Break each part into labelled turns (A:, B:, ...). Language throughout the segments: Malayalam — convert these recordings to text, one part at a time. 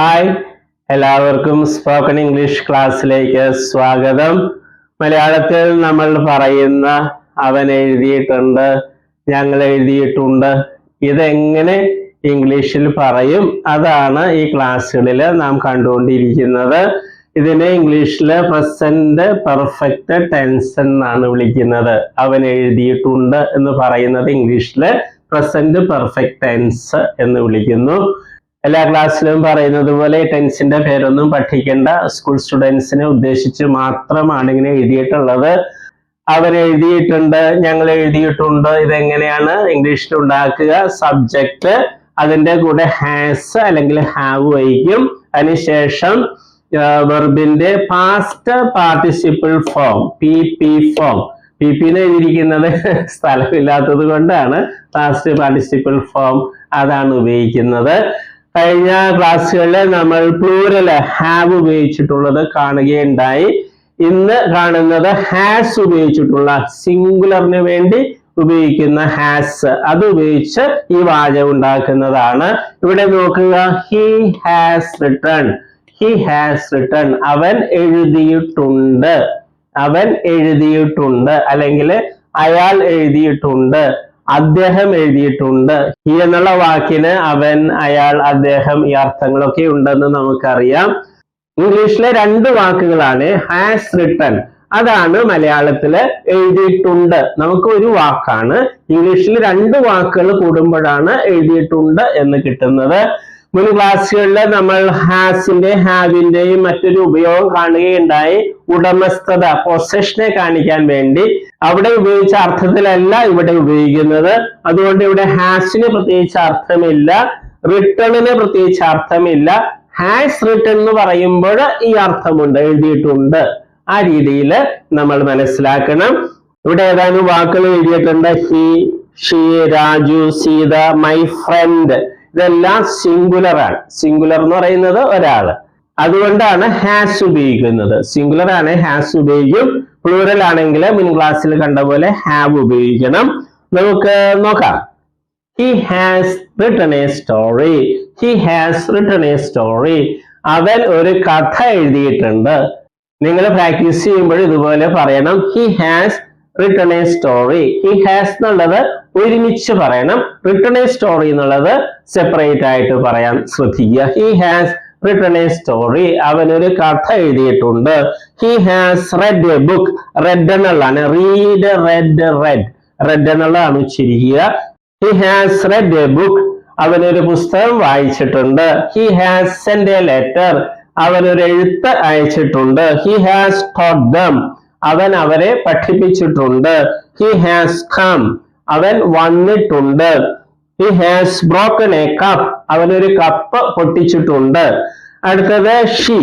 A: ഹായ് എല്ലാവർക്കും സ്പോക്കൺ ഇംഗ്ലീഷ് ക്ലാസ്സിലേക്ക് സ്വാഗതം. മലയാളത്തിൽ നമ്മൾ പറയുന്ന അവൻ എഴുതിയിട്ടുണ്ട് ഞങ്ങൾ എഴുതിയിട്ടുണ്ട്. ഇതെങ്ങനെ ഇംഗ്ലീഷിൽ പറയും? അതാണ് ഈ ക്ലാസ്സുകളിൽ നാം കണ്ടുകൊണ്ടിരിക്കുന്നത്. ഇതിനെ ഇംഗ്ലീഷിൽ പ്രസന്റ് പെർഫെക്റ്റ് ടെൻസ് എന്നാണ് വിളിക്കുന്നത്. അവൻ എഴുതിയിട്ടുണ്ട് എന്ന് പറയുന്നത് ഇംഗ്ലീഷിൽ പ്രസന്റ് പെർഫെക്റ്റ് ടെൻസ് എന്ന് വിളിക്കുന്നു. എല്ലാ ക്ലാസ്സിലും പറയുന്നത് പോലെ ടെൻസിന്റെ പേരൊന്നും പഠിക്കേണ്ട. സ്കൂൾ സ്റ്റുഡൻസിനെ ഉദ്ദേശിച്ച് മാത്രമാണ് ഇങ്ങനെ എഴുതിയിട്ടുള്ളത്. അവർ എഴുതിയിട്ടുണ്ട് ഞങ്ങൾ എഴുതിയിട്ടുണ്ട്. ഇതെങ്ങനെയാണ്? ഇംഗ്ലീഷിൽ ഉണ്ടാക്കുക. സബ്ജക്റ്റ് അതിന്റെ കൂടെ ഹാസ് അല്ലെങ്കിൽ ഹാവ് വഹിക്കും അതിനുശേഷം വെർബിന്റെ past participle form P P form P P എന്ന് എഴുതിയിരിക്കുന്നത് സ്ഥലമില്ലാത്തത് കൊണ്ടാണ്. പാസ്റ്റ് പാർട്ടിസിപ്പിൾ ഫോം അതാണ് ഉപയോഗിക്കുന്നത്. കഴിഞ്ഞ ക്ലാസ്സുകളിൽ നമ്മൾ പ്ലൂരൽ ഹാവ് ഉപയോഗിച്ചിട്ടുള്ളത് കാണുകയുണ്ടായി. ഇന്ന് കാണുന്നത് ഹാസ് ഉപയോഗിച്ചിട്ടുള്ള സിംഗുലറിന് വേണ്ടി ഉപയോഗിക്കുന്ന ഹാസ് അത് ഉപയോഗിച്ച് ഈ വാചകം ഉണ്ടാക്കുന്നതാണ്. ഇവിടെ നോക്കുക. He has return he has return അവൻ എഴുതിയിട്ടുണ്ട്. അവൻ എഴുതിയിട്ടുണ്ട്. അല്ലെങ്കിൽ അയാൾ എഴുതിയിട്ടുണ്ട്. അദ്ദേഹം എഴുതിയിട്ടുണ്ട്. ഈ എന്നുള്ള വാക്കിന് അവൻ അയാൾ അദ്ദേഹം ഈ അർത്ഥങ്ങളൊക്കെ ഉണ്ടെന്ന് നമുക്കറിയാം. ഇംഗ്ലീഷിലെ രണ്ട് വാക്കുകളാണ് ഹാസ് റിട്ടൺ അതാണ് മലയാളത്തിൽ എഴുതിയിട്ടുണ്ട്. നമുക്ക് ഒരു വാക്കാണ്. ഇംഗ്ലീഷിൽ രണ്ട് വാക്കുകൾ കൂടുമ്പോഴാണ് എഴുതിയിട്ടുണ്ട് എന്ന് കിട്ടുന്നത്. മുൻ ക്ലാസ്സുകളിൽ നമ്മൾ ഹാസിന്റെ ഹാവിന്റെയും മറ്റൊരു ഉപയോഗം കാണുകയുണ്ടായി. ഉടമസ്ഥത പൊസഷനെ കാണിക്കാൻ വേണ്ടി. അവിടെ ഉപയോഗിച്ച അർത്ഥത്തിലല്ല ഇവിടെ ഉപയോഗിക്കുന്നത്. അതുകൊണ്ട് ഇവിടെ ഹാസിന് പ്രത്യേകിച്ച് അർത്ഥമില്ല. റിട്ടേണിന് പ്രത്യേകിച്ച് അർത്ഥമില്ല. ഹാസ് റിട്ടേൺ എന്ന് പറയുമ്പോൾ ഈ അർത്ഥമുണ്ട് എഴുതിയിട്ടുണ്ട്. ആ രീതിയിൽ നമ്മൾ മനസ്സിലാക്കണം. ഇവിടെ ഏതാനും വാക്കുകൾ എഴുതിയിട്ടുണ്ട്? He she Raju Sita my friend. ഇതെല്ലാം സിംഗുലർ ആണ്. സിംഗുലർ എന്ന് പറയുന്നത് ഒരാൾ അതുകൊണ്ടാണ് ഹാസ് ഉപയോഗിക്കുന്നത്. സിംഗുലർ ആണ് ഹാസ് ഉപയോഗിക്കും. പ്ലൂറൽ ആണെങ്കിൽ മുൻ ക്ലാസ്സിൽ കണ്ട പോലെ ഹാവ് ഉപയോഗിക്കണം. നമുക്ക് നോക്കാം. He has written a story he has written a story അവൻ ഒരു കഥ എഴുതിയിട്ടുണ്ട്. നിങ്ങൾ പ്രാക്ടീസ് ചെയ്യുമ്പോൾ ഇതുപോലെ പറയണം. He has written a story ഈ ഹാസ് എന്നുള്ളത് ഒരുമിച്ച് പറയണം. റിട്ടൺ എ സ്റ്റോറി എന്നുള്ളത് സെപ്പറേറ്റ് ആയിട്ട് പറയാൻ ശ്രദ്ധിക്കുക. He has written a story അവൻ ഒരു കഥ എഴുതിയിട്ടുണ്ട്. He has read a book read എന്നുള്ളതാണ്. റീഡ് റെഡ് റെഡ് റെഡ് എന്നുള്ളതാണ് ഉച്ചരിക്കുക. He has read a book അവൻ ഒരു പുസ്തകം വായിച്ചിട്ടുണ്ട്. He has send a letter അവൻ ഒരു എഴുത്ത് അയച്ചിട്ടുണ്ട്. ഹി ഹാസ് ടോട്ട് ദം അവൻ അവരെ പഠിപ്പിച്ചിട്ടുണ്ട്. ഹി ഹാസ് കം അവൻ വന്നിട്ടുണ്ട്. He has broken a cup അവൻ ഒരു കപ്പ് പൊട്ടിച്ചിട്ടുണ്ട്. അടുത്തത് she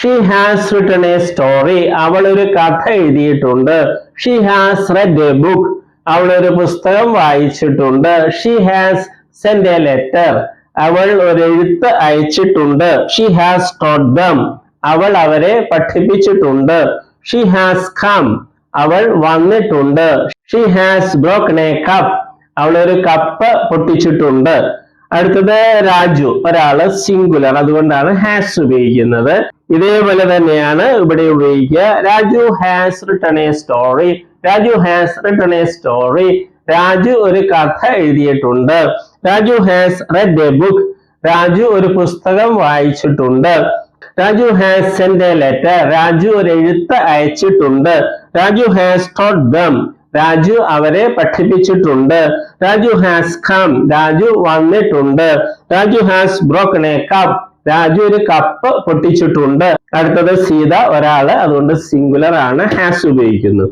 A: she has written a story അവൾ ഒരു കഥ എഴുതിയിട്ടുണ്ട്. She has read a book അവൾ ഒരു പുസ്തകം വായിച്ചിട്ടുണ്ട്. She has send a letter അവൾ ഒരു എഴുത്ത് അയച്ചിട്ടുണ്ട്. ഷീ ഹാസ് ടോട്ട് ദം അവൾ അവരെ പഠിപ്പിച്ചിട്ടുണ്ട്. ഷീ ഹാസ് കം അവൾ വന്നിട്ടുണ്ട്. She has broken a cup അവൾ ഒരു കപ്പ് പൊട്ടിച്ചിട്ടുണ്ട്. അടുത്തത് രാജു. ഒരാൾ സിംഗുലർ അതുകൊണ്ടാണ് ഹാസ് ഉപയോഗിക്കുന്നത്. ഇതേപോലെ തന്നെയാണ് ഇവിടെ ഉപയോഗിക്കുക. Raju has written a story Raju has written a story Raju ഒരു കഥ എഴുതിയിട്ടുണ്ട്. Raju has read a book Raju ഒരു പുസ്തകം വായിച്ചിട്ടുണ്ട്. Raju has send a letter Raju ഒരു എഴുത്ത് അയച്ചിട്ടുണ്ട്. Raju has taught them Raju അവരെ പഠിപ്പിച്ചിട്ടുണ്ട്. രാജു ഹാസ് കം രാജു വന്നിട്ടുണ്ട്. Raju has broken a cup Raju ഒരു കപ്പ് പൊട്ടിച്ചിട്ടുണ്ട്. അടുത്തത് സീത ഒരാൾ അതുകൊണ്ട് സിംഗുലർ ആണ് ഹാസ് ഉപയോഗിക്കുന്നു.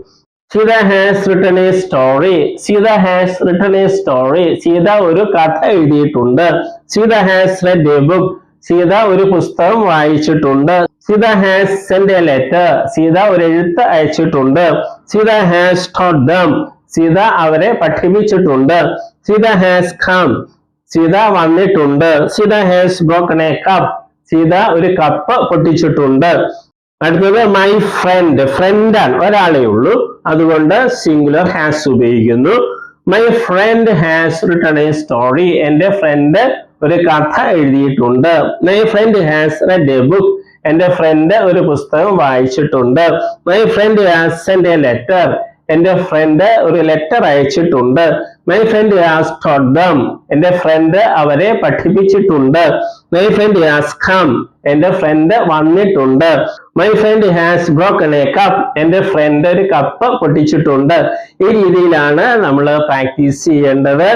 A: Sita has written a story Sita has written a story Sita ഒരു കഥ എഴുതിയിട്ടുണ്ട്. Sita has read a book Sita ഒരു പുസ്തകം വായിച്ചിട്ടുണ്ട്. Sita has send a letter Sita ഒരു എഴുത്ത് അയച്ചിട്ടുണ്ട്. Sita has taught them Sita അവരെ പഠിപ്പിച്ചിട്ടുണ്ട്. സീത ഹാസ് കം സീത വന്നിട്ടുണ്ട്. Sita has broken a cup Sita ഒരു കപ്പ് പൊട്ടിച്ചിട്ടുണ്ട്. അടുത്തത് മൈ ഫ്രണ്ട് ഫ്രണ്ട് ആണ്. ഒരാളേ ഉള്ളൂ. അതുകൊണ്ട് സിംഗുലർ ഹാസ് ഉപയോഗിക്കുന്നു. My friend has written a story എന്റെ ഫ്രണ്ട് ഒരു കഥ എഴുതിയിട്ടുണ്ട്. My friend has read a book എന്റെ ഫ്രണ്ട് ഒരു പുസ്തകം വായിച്ചിട്ടുണ്ട്. My friend has send a letter എന്റെ ഫ്രണ്ട് ഒരു ലെറ്റർ അയച്ചിട്ടുണ്ട്. My friend has taught them എന്റെ ഫ്രണ്ട് അവരെ പഠിപ്പിച്ചിട്ടുണ്ട്. മൈ ഫ്രണ്ട് ഹാസ് കം എന്റെ ഫ്രണ്ട് വന്നിട്ടുണ്ട്. My friend has broken a cup എന്റെ ഫ്രണ്ട് ഒരു കപ്പ് പൊട്ടിച്ചിട്ടുണ്ട്. ഈ രീതിയിലാണ് നമ്മൾ പ്രാക്ടീസ് ചെയ്യേണ്ടത്.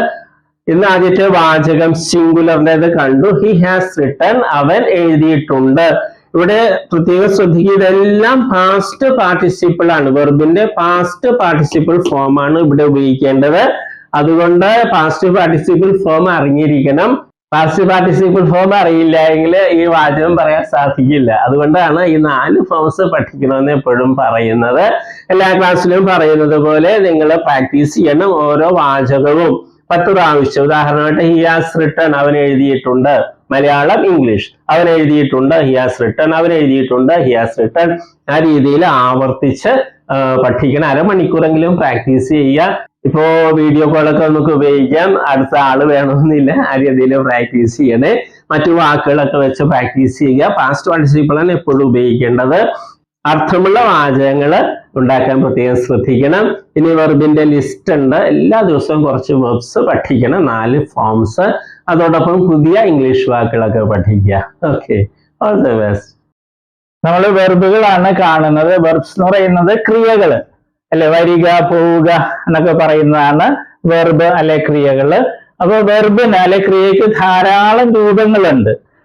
A: ഇന്ന് ആദ്യത്തെ വാചകം സിംഗുലറിന്റെത് കണ്ടു. ഹി ഹാസ് റിട്ടൺ അവൻ എഴുതിയിട്ടുണ്ട്. ഇവിടെ പ്രത്യേകം ശ്രദ്ധിക്കുക ഇതെല്ലാം പാസ്റ്റ് പാർട്ടിസിപ്പിൾ ആണ്. വെർബിന്റെ പാസ്റ്റ് പാർട്ടിസിപ്പിൾ ഫോം ആണ് ഇവിടെ ഉപയോഗിക്കേണ്ടത്. അതുകൊണ്ട് പാസ്റ്റ് പാർട്ടിസിപ്പിൾ ഫോം അറിഞ്ഞിരിക്കണം. പാസ്റ്റ് പാർട്ടിസിപ്പിൾ ഫോം അറിയില്ല എങ്കിൽ ഈ വാചകം പറയാൻ സാധിക്കില്ല. അതുകൊണ്ടാണ് ഈ നാല് ഫോംസ് പഠിക്കണമെന്ന് എപ്പോഴും പറയുന്നത്. എല്ലാ ക്ലാസ്സിലും പറയുന്നത് പോലെ നിങ്ങൾ പ്രാക്ടീസ് ചെയ്യണം ഓരോ വാചകവും. പത്ത് പ്രാവശ്യം ഉദാഹരണമായിട്ട് ഹിയാസ് റിട്ടേൺ അവൻ എഴുതിയിട്ടുണ്ട്. മലയാളം ഇംഗ്ലീഷ് അവൻ എഴുതിയിട്ടുണ്ട് ഹിയാസ് റിട്ടേൺ അവൻ എഴുതിയിട്ടുണ്ട് ഹിയാസ് റിട്ടേൺ ആ രീതിയിൽ ആവർത്തിച്ച് പഠിക്കണം. അരമണിക്കൂറെങ്കിലും പ്രാക്ടീസ് ചെയ്യുക ഇപ്പോ വീഡിയോ കോളൊക്കെ നമുക്ക് ഉപയോഗിക്കാം. അടുത്ത ആൾ വേണമെന്നില്ല. ആ രീതിയിൽ പ്രാക്ടീസ് ചെയ്യണേ. മറ്റു വാക്കുകളൊക്കെ വെച്ച് പ്രാക്ടീസ് ചെയ്യുക. പാസ്റ്റ് പാർട്ടിസിപ്പിൾ ആണ് എപ്പോഴും ഉപയോഗിക്കേണ്ടത്. അർത്ഥമുള്ള വാചകങ്ങൾ ഉണ്ടാക്കാൻ പ്രത്യേകം ശ്രദ്ധിക്കണം. ഇനി വെർബിന്റെ ലിസ്റ്റ് ഉണ്ട്. എല്ലാ ദിവസവും കുറച്ച് വെർബ്സ് പഠിക്കണം. നാല് ഫോംസ് അതോടൊപ്പം പുതിയ ഇംഗ്ലീഷ് വാക്കുകളൊക്കെ പഠിക്കുക. ഓക്കെ ഓൾ ദ ബെസ്റ്റ്
B: നമ്മൾ വെർബുകളാണ് കാണുന്നത്. വെർബ്സ് എന്ന് പറയുന്നത് ക്രിയകൾ അല്ലെ? വരിക പോവുക എന്നൊക്കെ പറയുന്നതാണ് വെർബ് അല്ലെ ക്രിയകൾ. അപ്പോൾ വെർബിന് അല്ലെ ക്രിയക്ക് ധാരാളം രൂപങ്ങളുണ്ട്.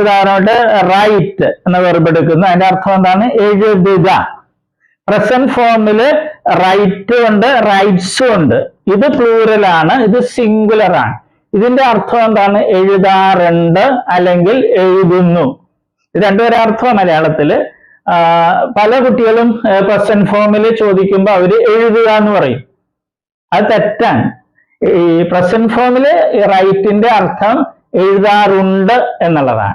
B: ഉദാഹരണമായിട്ട് റൈറ്റ് എന്ന വെർബ് എടുക്കുന്നു. അതിന്റെ അർത്ഥം എന്താണ്? എഴുതുക. പ്രസന്റ് ഫോമിൽ റൈറ്റ് ഉണ്ട് റൈറ്റ്സും ഉണ്ട്. ഇത് പ്ലൂറൽ ആണ് ഇത് സിംഗുലർ ആണ്. ഇതിന്റെ അർത്ഥം എന്താണ്? എഴുതാറുണ്ട് അല്ലെങ്കിൽ എഴുതുന്നു. ഇത് രണ്ടുപേരെ അർത്ഥം മലയാളത്തിൽ. ആ, പല കുട്ടികളും പ്രസന്റ് ഫോമിൽ ചോദിക്കുമ്പോൾ അവർ എഴുതുക എന്ന് പറയും. അത് തെറ്റാണ്. ഈ പ്രസന്റ് ഫോമിൽ റൈറ്റിന്റെ അർത്ഥം എഴുതാറുണ്ട് എന്നുള്ളതാണ്.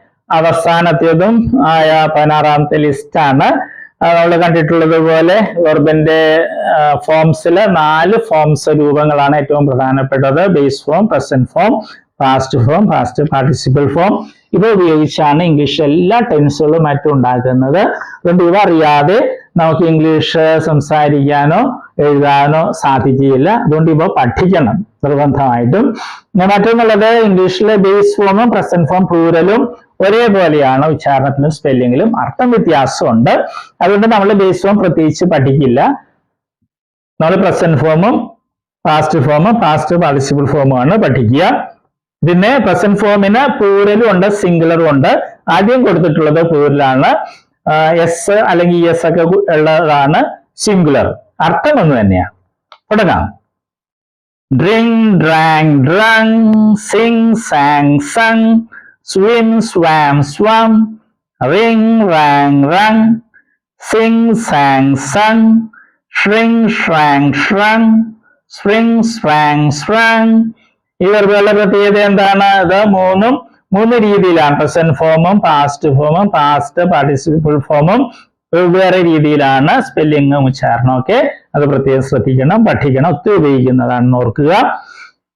B: അവസാനത്തേതും ആയ പതിനാറാമത്തെ ലിസ്റ്റാണ്. നമ്മൾ കണ്ടിട്ടുള്ളത് പോലെ വെർബിന്റെ ഫോംസിൽ നാല് ഫോംസ് രൂപങ്ങളാണ് ഏറ്റവും പ്രധാനപ്പെട്ടത്. Base form present form past form past participle form. ഇവ ഉപയോഗിച്ചാണ് ഇംഗ്ലീഷ് എല്ലാ ടെൻസുകളും മറ്റും ഉണ്ടാക്കുന്നത്. അതുകൊണ്ട് ഇവ അറിയാതെ നമുക്ക് ഇംഗ്ലീഷ് സംസാരിക്കാനോ എഴുതാനോ സാധിക്കുകയില്ല. അതുകൊണ്ട് ഇവ പഠിക്കണം നിർബന്ധമായിട്ടും. മറ്റൊന്നുള്ളത് ഇംഗ്ലീഷിലെ ബേസ് ഫോമും പ്രസന്റ് ഫോം പ്ലൂരലും ഒരേപോലെയാണ് ഉച്ചാരണത്തിലും സ്പെല്ലിങ്ങിലും അർത്ഥം വ്യത്യാസമുണ്ട്. അതുകൊണ്ട് നമ്മൾ ബേസ് പ്രത്യേകിച്ച് പഠിക്കില്ല. നമ്മൾ പ്രസന്റ് ഫോമും പാസ്റ്റ് ഫോമും പാസ്റ്റ് പാർട്ടിസിപ്പിൾ ഫോമുമാണ് പഠിക്കുക. പിന്നെ പ്രസന്റ് ഫോമിന് പ്ലൂരലും ഉണ്ട് സിംഗുലറും ഉണ്ട്. ആദ്യം കൊടുത്തിട്ടുള്ളത് പ്ലൂരലാണ് എസ് അല്ലെങ്കിൽ എസ് ഒക്കെ ഉള്ളതാണ് സിംഗുലർ അർത്ഥം ഒന്ന് തന്നെയാണ് തുടങ്ങാം. Drink drank drunk sing sang sung swim, swam, swum, ring, rang, rung, sing, sang, sung, shrink, shrank, shrunk, swing, swang, sprang. ഈ വെറുതെ പ്രത്യേകത എന്താണ്? ഇത് മൂന്നും മൂന്ന് രീതിയിലാണ്. പ്രസന്റ് ഫോമും പാസ്റ്റ് ഫോമും പാസ്റ്റ് പാർട്ടിസിപ്പിൾ ഫോമും വെവ്വേറെ രീതിയിലാണ് സ്പെല്ലിങ്ങും ഉച്ചാരണം ഒക്കെ. അത് പ്രത്യേകം ശ്രദ്ധിക്കണം പഠിക്കണം ഒത്തിരി ഉപയോഗിക്കുന്നതാണെന്ന് ഓർക്കുക.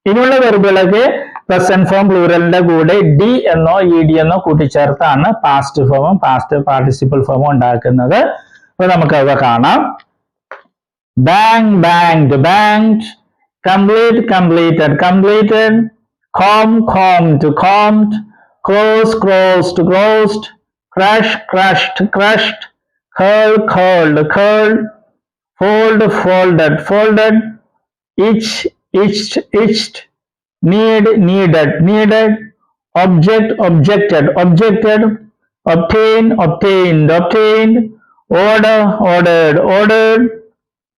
B: ഇനിയുള്ള വെറുബുകളൊക്കെ പ്രസന്റ് ഫോം പ്ലൂറലിന്റെ കൂടെ ഡി എന്നോ ഇ ഡി എന്നോ കൂട്ടിച്ചേർത്താണ് പാസ്റ്റ് ഫോമും പാസ്റ്റ് പാർട്ടിസിപ്പിൾ ഫോമും ഉണ്ടാക്കുന്നത്. അപ്പൊ നമുക്ക് അവ കാണാം. Bank banked banked complete completed completed comb combed combed close closed closed crush crushed crushed call called called fold folded folded itch, itched, itched, need, needed, needed, object, objected, objected, obtain, obtained, obtained, order, ordered, ordered,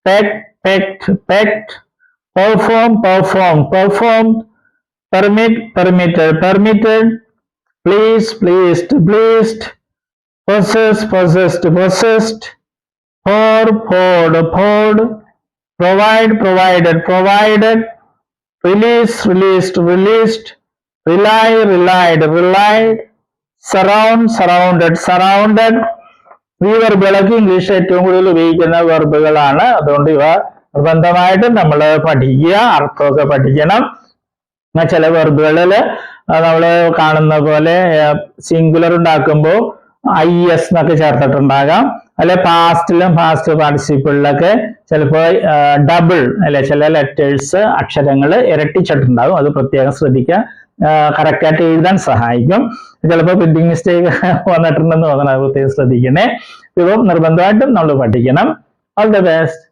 B: peck, pecked, pecked, perform, performed, performed, permit, permitted, permitted, please, pleased, pleased, possess, possessed, possessed, pour, poured, poured, provide, provided, provided, release, released, released, rely, relied, relied, surround, surrounded, surrounded. ഈ വെർബുകളൊക്കെ ഇംഗ്ലീഷ് ഏറ്റവും കൂടുതൽ ഉപയോഗിക്കുന്ന വെർബുകളാണ് അതുകൊണ്ട് ഇവ നിർബന്ധമായിട്ടും നമ്മൾ പഠിക്കുക അർത്ഥമൊക്കെ പഠിക്കണം. എന്നാൽ ചില വെർബുകളിൽ നമ്മൾ കാണുന്ന പോലെ സിംഗുലർ ഉണ്ടാക്കുമ്പോൾ ഐ എസ് എന്നൊക്കെ ചേർത്തിട്ടുണ്ടാകാം. അല്ലെ പാസ്റ്റിലും പാസ്റ്റ് പാർട്ടിസിപ്പിളിലൊക്കെ ചിലപ്പോൾ ഡബിൾ അല്ലെ ചില ലെറ്റേഴ്സ് അക്ഷരങ്ങൾ ഇരട്ടിച്ചിട്ടുണ്ടാകും. അത് പ്രത്യേകം ശ്രദ്ധിക്കുക. കറക്റ്റായിട്ട് എഴുതാൻ സഹായിക്കും. ചിലപ്പോൾ പ്രിന്റിംഗ് മിസ്റ്റേക്ക് വന്നിട്ടുണ്ടെന്ന് തോന്നണം അത് പ്രത്യേകം ശ്രദ്ധിക്കണേ. ഇപ്പം നിർബന്ധമായിട്ടും നമ്മൾ പഠിക്കണം. All the best